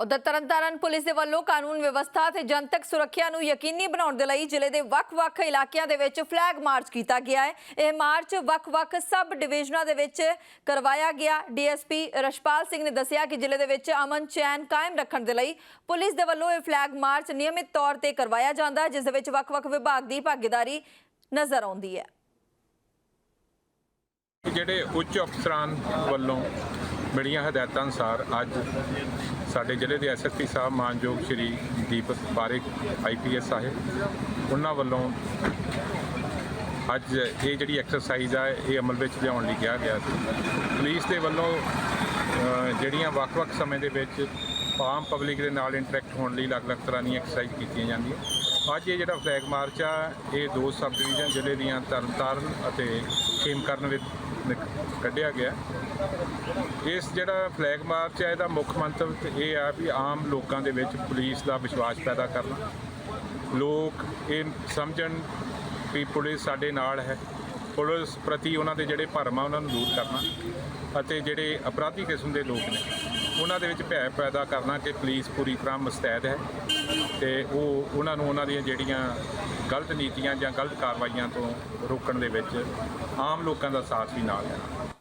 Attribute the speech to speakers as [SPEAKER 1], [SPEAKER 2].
[SPEAKER 1] ਉਧਰ ਤਰਨਤਾਰਨ ਪੁਲਿਸ ਦੇ ਵੱਲੋਂ ਕਾਨੂੰਨ ਵਿਵਸਥਾ ਤੇ ਜਨਤਕ ਸੁਰੱਖਿਆ ਨੂੰ ਯਕੀਨੀ ਬਣਾਉਣ ਦੇ ਲਈ ਜ਼ਿਲ੍ਹੇ ਦੇ ਵੱਖ-ਵੱਖ ਇਲਾਕਿਆਂ ਦੇ ਵਿੱਚ ਫਲੈਗ ਮਾਰਚ ਕੀਤਾ ਗਿਆ ਹੈ। ਇਹ ਮਾਰਚ ਵੱਖ-ਵੱਖ ਸਬ ਡਿਵੀਜ਼ਨਾਂ ਦੇ ਵਿੱਚ ਕਰਵਾਇਆ ਗਿਆ। ਡੀਐਸਪੀ ਰਸ਼ਪਾਲ ਸਿੰਘ ਨੇ ਦੱਸਿਆ ਕਿ ਜ਼ਿਲ੍ਹੇ ਦੇ ਵਿੱਚ ਅਮਨ ਚੈਨ ਕਾਇਮ ਰੱਖਣ ਦੇ ਲਈ ਪੁਲਿਸ ਦੇ ਵੱਲੋਂ ਇਹ ਫਲੈਗ ਮਾਰਚ ਨਿਯਮਿਤ ਤੌਰ ਤੇ ਕਰਵਾਇਆ ਜਾਂਦਾ ਹੈ, ਜਿਸ ਦੇ ਵਿੱਚ ਵੱਖ-ਵੱਖ ਵਿਭਾਗ ਦੀ ਭਾਗੀਦਾਰੀ ਨਜ਼ਰ ਆਉਂਦੀ ਹੈ।
[SPEAKER 2] ਜਿਹੜੇ ਉੱਚ ਅਫਸਰਾਂ ਵੱਲੋਂ ਮਿਲੀਆਂ ਹਦਾਇਤਾਂ ਅਨੁਸਾਰ ਅੱਜ ਸਾਡੇ ਜ਼ਿਲ੍ਹੇ ਦੇ ਐਸਐਸਪੀ ਸਾਹਿਬ ਮਾਨਯੋਗ ਸ਼੍ਰੀ ਦੀਪਕ ਪਾਰੇਖ ਆਈਪੀਐਸ ਸਾਹਿਬ, ਉਹਨਾਂ ਵੱਲੋਂ ਅੱਜ ਇਹ ਜਿਹੜੀ ਐਕਸਰਸਾਈਜ਼ ਆ, ਇਹ ਅਮਲ ਵਿੱਚ ਲਿਆਉਣ ਲਈ ਕਿਹਾ ਗਿਆ ਸੀ। ਪੁਲਿਸ ਦੇ ਵੱਲੋਂ ਜਿਹੜੀਆਂ ਵੱਖ-ਵੱਖ ਸਮੇਂ ਦੇ ਵਿੱਚ ਆਮ ਪਬਲਿਕ ਦੇ ਨਾਲ ਇੰਟਰੈਕਟ ਹੋਣ ਲਈ ਅਲੱਗ-ਅਲੱਗ ਤਰ੍ਹਾਂ ਦੀਆਂ ਐਕਸਰਸਾਈਜ਼ ਕੀਤੀਆਂ ਜਾਂਦੀਆਂ। ਅੱਜ ਇਹ ਜਿਹੜਾ ਫਲੈਗ ਮਾਰਚ ਆ, ਇਹ ਦੋ ਸਬ ਡਿਵੀਜ਼ਨ ਜ਼ਿਲ੍ਹੇ ਦੀਆਂ ਤਰਨਤਾਰਨ ਅਤੇ ਖੇਮਕਰਨ ਵਿੱਚ ਕੱਢਿਆ ਗਿਆ। ਇਸ ਜਿਹੜਾ ਫਲੈਗ ਮਾਰਚ ਹੈ ਇਹਦਾ ਮੁੱਖ ਮੰਤਵ ਇਹ ਆ ਵੀ ਆਮ ਲੋਕਾਂ ਦੇ ਵਿੱਚ ਪੁਲਿਸ ਦਾ ਵਿਸ਼ਵਾਸ ਪੈਦਾ ਕਰਨਾ। ਲੋਕ ਇਹ ਸਮਝਣ ਵੀ ਪੁਲਿਸ ਸਾਡੇ ਨਾਲ ਹੈ। ਪੁਲਿਸ ਪ੍ਰਤੀ ਉਹਨਾਂ ਦੇ ਜਿਹੜੇ ਭਰਮ ਆ, ਉਹਨਾਂ ਨੂੰ ਦੂਰ ਕਰਨਾ ਅਤੇ ਜਿਹੜੇ ਅਪਰਾਧੀ ਕਿਸਮ ਦੇ ਲੋਕ ਨੇ, ਉਹਨਾਂ ਦੇ ਵਿੱਚ ਭੈ ਪੈਦਾ ਕਰਨਾ ਕਿ ਪੁਲਿਸ ਪੂਰੀ ਤਰ੍ਹਾਂ ਮੁਸਤੈਦ ਹੈ ਤੇ ਉਹ ਉਹਨਾਂ ਨੂੰ ਉਹਨਾਂ ਦੀਆਂ ਜਿਹੜੀਆਂ ਗਲਤ ਨੀਤੀਆਂ ਜਾਂ ਗਲਤ ਕਾਰਵਾਈਆਂ ਤੋਂ ਰੋਕਣ ਦੇ ਵਿੱਚ ਆਮ ਲੋਕਾਂ ਦਾ ਸਾਥ ਵੀ ਨਾਲ ਹੈ।